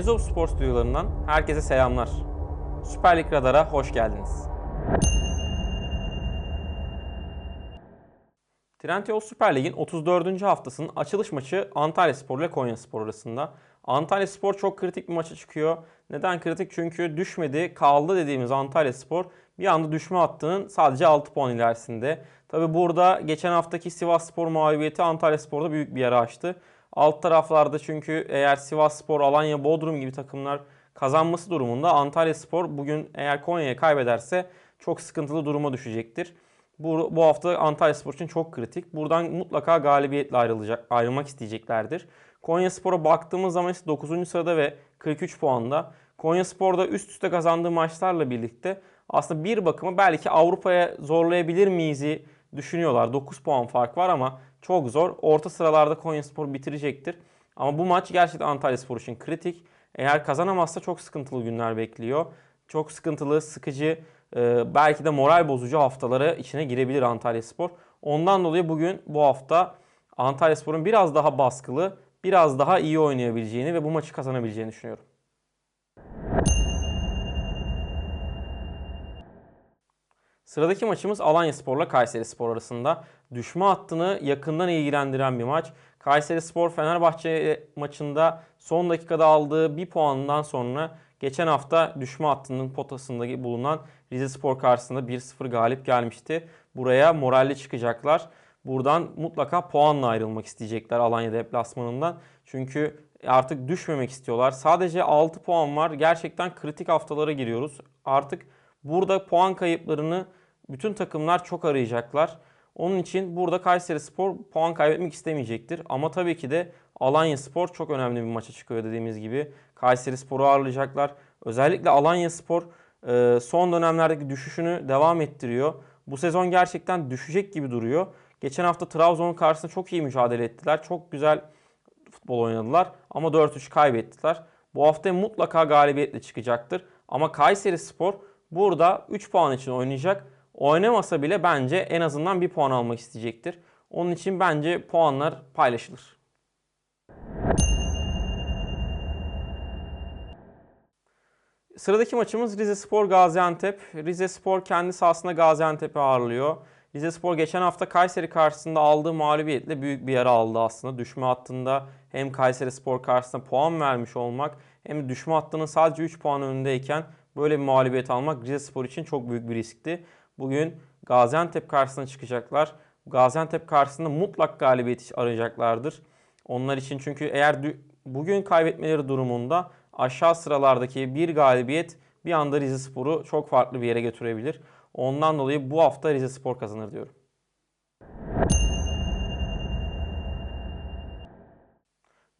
Ezop Spor stüdyolarından herkese selamlar. Süper Lig Radar'a hoş geldiniz. Trendyol Süper Lig'in 34. haftasının açılış maçı Antalya Spor ile Konya Spor arasında. Antalya Spor çok kritik bir maça çıkıyor. Neden kritik? Çünkü düşmedi, kaldı dediğimiz Antalya Spor bir anda düşme hattının sadece 6 puan ilerisinde. Tabi burada geçen haftaki Sivas Spor mağlubiyeti Antalya Spor'da büyük bir yara açtı. Alt taraflarda çünkü eğer Sivas Spor, Alanya, Bodrum gibi takımlar kazanması durumunda Antalya Spor bugün eğer Konya'ya kaybederse çok sıkıntılı duruma düşecektir. Bu, bu hafta Antalya Spor için çok kritik. Buradan mutlaka galibiyetle ayrılacak, ayrılmak isteyeceklerdir. Konya Spor'a baktığımız zaman ise 9. sırada ve 43 puanda. Konya Spor'da üst üste kazandığı maçlarla birlikte aslında bir bakıma belki Avrupa'ya zorlayabilir miyiz'i düşünüyorlar. 9 puan fark var ama çok zor. Orta sıralarda Konya Spor bitirecektir. Ama bu maç gerçekten Antalya Spor için kritik. Eğer kazanamazsa çok sıkıntılı günler bekliyor. Çok sıkıntılı, sıkıcı, e, belki de moral bozucu haftaları içine girebilir Antalya Spor. Ondan dolayı bugün bu hafta Antalya Spor'un biraz daha baskılı, biraz daha iyi oynayabileceğini ve bu maçı kazanabileceğini düşünüyorum. Sıradaki maçımız Alanya Spor'la Kayseri Spor arasında. Düşme hattını yakından ilgilendiren bir maç. Kayseri Spor Fenerbahçe maçında son dakikada aldığı bir puandan sonra geçen hafta düşme hattının potasında bulunan Rize Spor karşısında 1-0 galip gelmişti. Buraya moralli çıkacaklar. Buradan mutlaka puanla ayrılmak isteyecekler Alanya deplasmanından. Çünkü artık düşmemek istiyorlar. Sadece 6 puan var. Gerçekten kritik haftalara giriyoruz. Artık burada puan kayıplarını bütün takımlar çok arayacaklar. Onun için burada Kayseri Spor puan kaybetmek istemeyecektir. Ama tabii ki de Alanya Spor çok önemli bir maça çıkıyor dediğimiz gibi. Kayseri Spor'u ağırlayacaklar. Özellikle Alanya Spor e, son dönemlerdeki düşüşünü devam ettiriyor. Bu sezon gerçekten düşecek gibi duruyor. Geçen hafta Trabzon'un karşısında çok iyi mücadele ettiler. Çok güzel futbol oynadılar ama 4-3 kaybettiler. Bu hafta mutlaka galibiyetle çıkacaktır. Ama Kayseri Spor burada 3 puan için oynayacak. Oynamasa bile bence en azından bir puan almak isteyecektir. Onun için bence puanlar paylaşılır. Sıradaki maçımız Rize Spor Gaziantep. Rize Spor kendi sahasında Gaziantep'i ağırlıyor. Rize Spor geçen hafta Kayseri karşısında aldığı mağlubiyetle büyük bir yara aldı aslında. Düşme hattında hem Kayseri Spor karşısında puan vermiş olmak hem düşme hattının sadece 3 puan önündeyken böyle bir mağlubiyet almak Rize Spor için çok büyük bir riskti. Bugün Gaziantep karşısına çıkacaklar. Gaziantep karşısında mutlak galibiyet arayacaklardır. Onlar için çünkü eğer bugün kaybetmeleri durumunda aşağı sıralardaki bir galibiyet bir anda Rize Spor'u çok farklı bir yere götürebilir. Ondan dolayı bu hafta Rize Spor kazanır diyorum.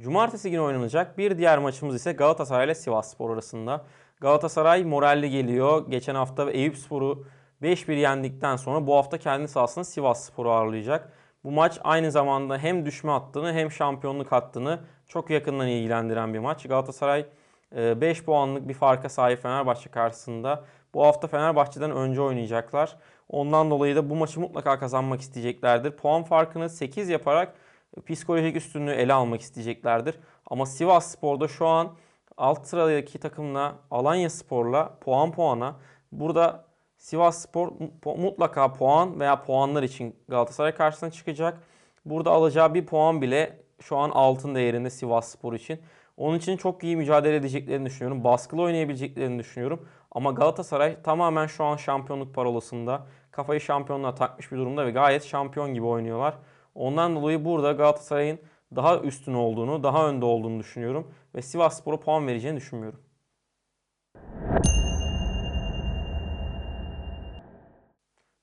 Cumartesi günü oynanacak bir diğer maçımız ise Galatasaray ile Sivas Spor arasında. Galatasaray moralli geliyor. Geçen hafta Eyüp Spor'u 5-1 yendikten sonra bu hafta kendi sahasında Sivas Spor'u ağırlayacak. Bu maç aynı zamanda hem düşme hattını hem şampiyonluk hattını çok yakından ilgilendiren bir maç. Galatasaray 5 puanlık bir farka sahip Fenerbahçe karşısında. Bu hafta Fenerbahçe'den önce oynayacaklar. Ondan dolayı da bu maçı mutlaka kazanmak isteyeceklerdir. Puan farkını 8 yaparak psikolojik üstünlüğü ele almak isteyeceklerdir. Ama Sivas Spor'da şu an alt sıradaki takımla Alanya Spor'la puan puana. Burada Sivas Spor mutlaka puan veya puanlar için Galatasaray karşısına çıkacak. Burada alacağı bir puan bile şu an altın değerinde Sivas Spor için. Onun için çok iyi mücadele edeceklerini düşünüyorum. Baskılı oynayabileceklerini düşünüyorum. Ama Galatasaray tamamen şu an şampiyonluk parolasında. Kafayı şampiyonluğa takmış bir durumda ve gayet şampiyon gibi oynuyorlar. Ondan dolayı burada Galatasaray'ın daha üstün olduğunu, daha önde olduğunu düşünüyorum. Ve Sivas Spor'a puan vereceğini düşünmüyorum.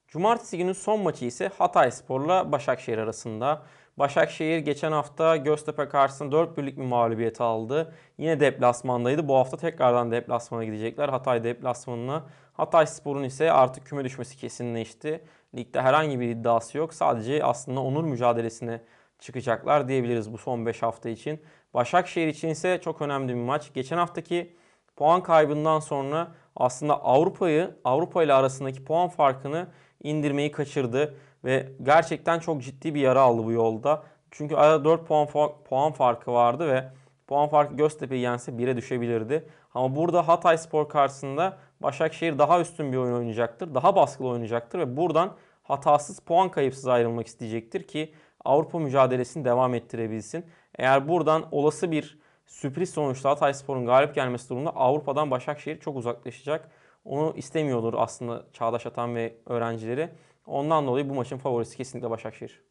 Cumartesi günü son maçı ise Hatay Spor'la Başakşehir arasında. Başakşehir geçen hafta Göztepe karşısında 4 birlik bir mağlubiyet aldı. Yine deplasmandaydı. Bu hafta tekrardan deplasmana gidecekler. Hatay deplasmanına. Hatay Spor'un ise artık küme düşmesi kesinleşti. Ligde herhangi bir iddiası yok. Sadece aslında onur mücadelesine çıkacaklar diyebiliriz bu son 5 hafta için. Başakşehir için ise çok önemli bir maç. Geçen haftaki puan kaybından sonra aslında Avrupa'yı Avrupa ile arasındaki puan farkını indirmeyi kaçırdı ve gerçekten çok ciddi bir yara aldı bu yolda. Çünkü arada 4 puan puan farkı vardı ve puan farkı Göztepe'yi yense 1'e düşebilirdi. Ama burada Hatay Spor karşısında Başakşehir daha üstün bir oyun oynayacaktır. Daha baskılı oynayacaktır ve buradan hatasız, puan kayıpsız ayrılmak isteyecektir ki Avrupa mücadelesini devam ettirebilsin. Eğer buradan olası bir sürpriz sonuçta Hatay Spor'un galip gelmesi durumunda Avrupa'dan Başakşehir çok uzaklaşacak. Onu istemiyordur aslında Çağdaş Atan ve öğrencileri. Ondan dolayı bu maçın favorisi kesinlikle Başakşehir.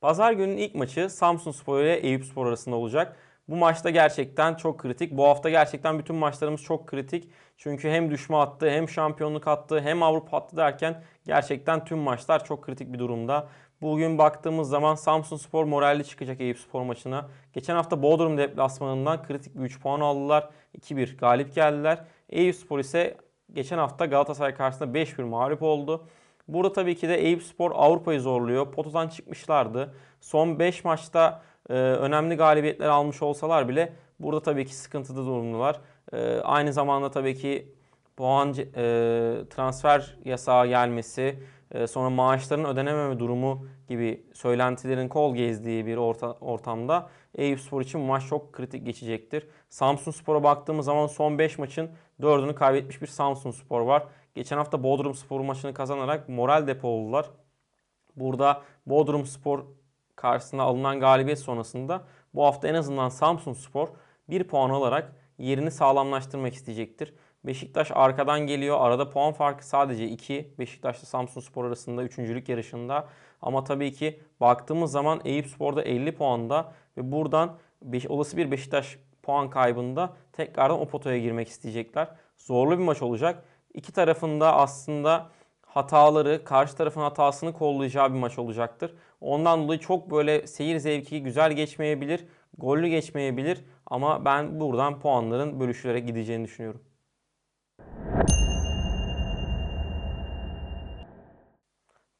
Pazar günün ilk maçı Samsun Spor ile Eyüp Spor arasında olacak. Bu maçta gerçekten çok kritik. Bu hafta gerçekten bütün maçlarımız çok kritik. Çünkü hem düşme hattı hem şampiyonluk hattı hem Avrupa hattı derken gerçekten tüm maçlar çok kritik bir durumda. Bugün baktığımız zaman Samsun Spor moralli çıkacak Eyüp Spor maçına. Geçen hafta Bodrum deplasmanından kritik bir 3 puan aldılar. 2-1 galip geldiler. Eyüp Spor ise geçen hafta Galatasaray karşısında 5-1 mağlup oldu. Burada tabii ki de Eyüp Spor Avrupa'yı zorluyor. Potadan çıkmışlardı. Son 5 maçta e, önemli galibiyetler almış olsalar bile burada tabii ki sıkıntıda durumdalar. E, aynı zamanda tabii ki puan e, transfer yasağı gelmesi, sonra maaşların ödenememe durumu gibi söylentilerin kol gezdiği bir orta, ortamda Eyüp Spor için maç çok kritik geçecektir. Samsun Spor'a baktığımız zaman son 5 maçın 4'ünü kaybetmiş bir Samsun Spor var. Geçen hafta Bodrum Spor maçını kazanarak moral depoladılar. Burada Bodrum Spor karşısında alınan galibiyet sonrasında bu hafta en azından Samsun Spor 1 puan alarak yerini sağlamlaştırmak isteyecektir. Beşiktaş arkadan geliyor. Arada puan farkı sadece 2. Beşiktaş'la Samsun Spor arasında 3. yarışında. Ama tabii ki baktığımız zaman Eyüp Spor'da 50 puanda ve buradan olası bir Beşiktaş puan kaybında tekrardan o potaya girmek isteyecekler. Zorlu bir maç olacak. İki tarafında aslında hataları, karşı tarafın hatasını kollayacağı bir maç olacaktır. Ondan dolayı çok böyle seyir zevki güzel geçmeyebilir, gollü geçmeyebilir ama ben buradan puanların bölüşülerek gideceğini düşünüyorum.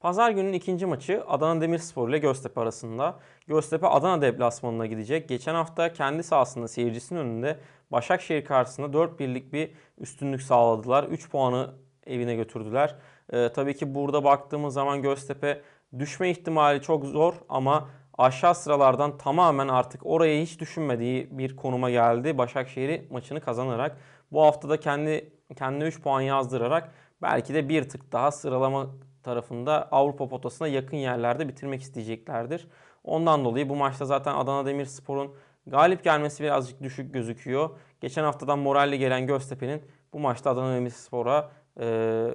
Pazar günün ikinci maçı Adana Demirspor ile Göztepe arasında. Göztepe Adana deplasmanına gidecek. Geçen hafta kendi sahasında seyircisinin önünde Başakşehir karşısında 4-1'lik bir üstünlük sağladılar. 3 puanı evine götürdüler. Ee, tabii ki burada baktığımız zaman Göztepe düşme ihtimali çok zor ama aşağı sıralardan tamamen artık oraya hiç düşünmediği bir konuma geldi. Başakşehir'i maçını kazanarak bu haftada kendi kendine 3 puan yazdırarak belki de bir tık daha sıralama tarafında Avrupa potasına yakın yerlerde bitirmek isteyeceklerdir. Ondan dolayı bu maçta zaten Adana Demirspor'un galip gelmesi birazcık düşük gözüküyor. Geçen haftadan moralli gelen Göztepe'nin bu maçta Adana Demirspor'a e,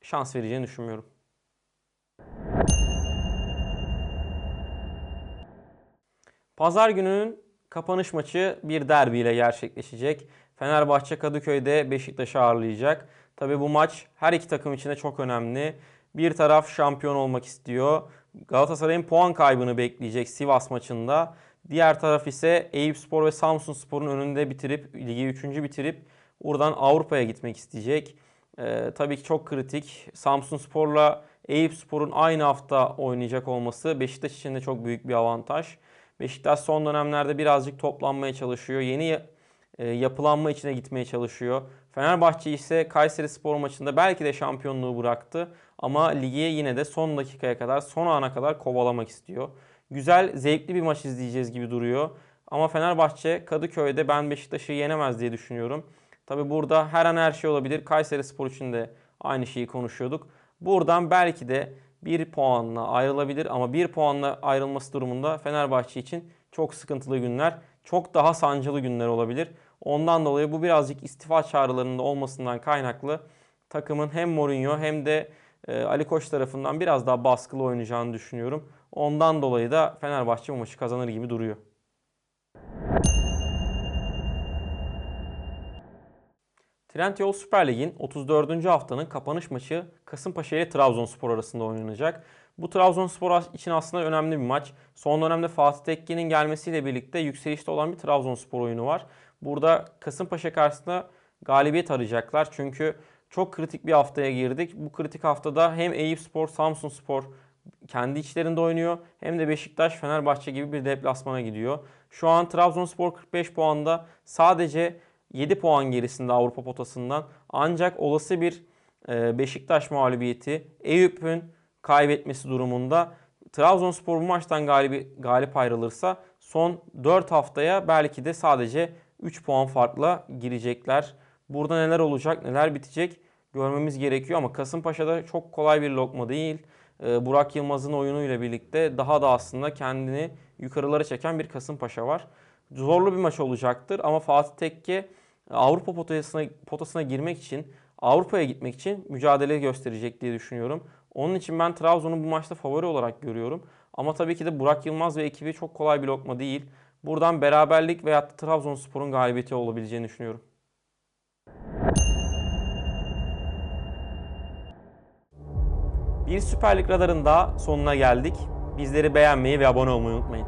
şans vereceğini düşünmüyorum. Pazar gününün kapanış maçı bir derbi ile gerçekleşecek. Fenerbahçe Kadıköy'de Beşiktaş'ı ağırlayacak. Tabi bu maç her iki takım için de çok önemli. Bir taraf şampiyon olmak istiyor. Galatasaray'ın puan kaybını bekleyecek Sivas maçında. Diğer taraf ise Eyüpspor ve Samsunspor'un önünde bitirip ligi 3. bitirip buradan Avrupa'ya gitmek isteyecek. Ee, tabii ki çok kritik. Samsunspor'la Eyüpspor'un aynı hafta oynayacak olması Beşiktaş için de çok büyük bir avantaj. Beşiktaş son dönemlerde birazcık toplanmaya çalışıyor. Yeni e, yapılanma içine gitmeye çalışıyor. Fenerbahçe ise Kayseri Spor maçında belki de şampiyonluğu bıraktı. Ama ligi yine de son dakikaya kadar, son ana kadar kovalamak istiyor. Güzel, zevkli bir maç izleyeceğiz gibi duruyor. Ama Fenerbahçe Kadıköy'de ben Beşiktaş'ı yenemez diye düşünüyorum. Tabi burada her an her şey olabilir. Kayseri Spor için de aynı şeyi konuşuyorduk. Buradan belki de bir puanla ayrılabilir ama bir puanla ayrılması durumunda Fenerbahçe için çok sıkıntılı günler, çok daha sancılı günler olabilir. Ondan dolayı bu birazcık istifa çağrılarında olmasından kaynaklı takımın hem Mourinho hem de Ali Koç tarafından biraz daha baskılı oynayacağını düşünüyorum. Ondan dolayı da Fenerbahçe bu maçı kazanır gibi duruyor. Trendyol Süper Lig'in 34. haftanın kapanış maçı Kasımpaşa ile Trabzonspor arasında oynanacak. Bu Trabzonspor için aslında önemli bir maç. Son dönemde Fatih Tekke'nin gelmesiyle birlikte yükselişte olan bir Trabzonspor oyunu var. Burada Kasımpaşa karşısında galibiyet arayacaklar. Çünkü çok kritik bir haftaya girdik. Bu kritik haftada hem Eyüpspor, Samsunspor kendi içlerinde oynuyor. Hem de Beşiktaş, Fenerbahçe gibi bir deplasmana gidiyor. Şu an Trabzonspor 45 puanda sadece 7 puan gerisinde Avrupa potasından. Ancak olası bir e, Beşiktaş mağlubiyeti Eyüp'ün kaybetmesi durumunda Trabzonspor bu maçtan galibi, galip ayrılırsa son 4 haftaya belki de sadece 3 puan farkla girecekler. Burada neler olacak, neler bitecek görmemiz gerekiyor ama Kasımpaşa'da çok kolay bir lokma değil. Ee, Burak Yılmaz'ın oyunuyla birlikte daha da aslında kendini yukarılara çeken bir Kasımpaşa var. Zorlu bir maç olacaktır ama Fatih Tekke Avrupa potasına, potasına girmek için, Avrupa'ya gitmek için mücadele gösterecek diye düşünüyorum. Onun için ben Trabzon'u bu maçta favori olarak görüyorum. Ama tabii ki de Burak Yılmaz ve ekibi çok kolay bir lokma değil. Buradan beraberlik veyahut da Trabzonspor'un galibiyeti olabileceğini düşünüyorum. Bir Süper Lig radarın daha sonuna geldik. Bizleri beğenmeyi ve abone olmayı unutmayın.